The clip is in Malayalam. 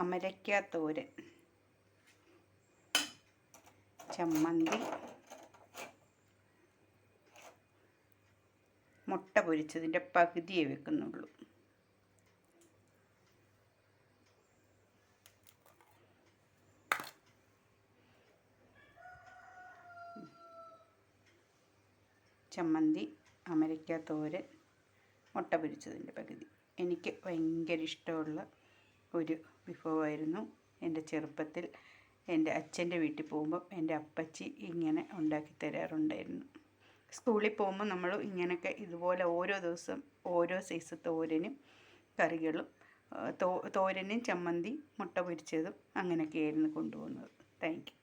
അമരയ്ക്ക തോരൻ ചമ്മന്തി. മുട്ട പൊരിച്ചതിന്റെ പകുതിയേ വെക്കുന്നുള്ളൂ. ചമ്മന്തി അമരയ്ക്ക തോരൻ മുട്ട പൊരിച്ചതിന്റെ പകുതി. എനിക്ക് ഭയങ്കര ഇഷ്ടമുള്ള ഒരു വിഭവമായിരുന്നു. എന്റെ ചെറുപ്പത്തിൽ എന്റെ അച്ഛന്റെ വീട്ടിൽ പോകുമ്പോൾ എന്റെ അപ്പച്ചി ഇങ്ങനെ ഉണ്ടാക്കി തരാറുണ്ടായിരുന്നു. സ്കൂളിൽ പോകുമ്പോൾ നമ്മൾ ഇങ്ങനെയൊക്കെ ഇതുപോലെ ഓരോ ദിവസം ഓരോ സൈസ് തോരനും കറികളും തോ തോരനും ചമ്മന്തി മുട്ട പൊരിച്ചതും അങ്ങനെയൊക്കെയായിരുന്നു കൊണ്ടുപോകുന്നത്. താങ്ക്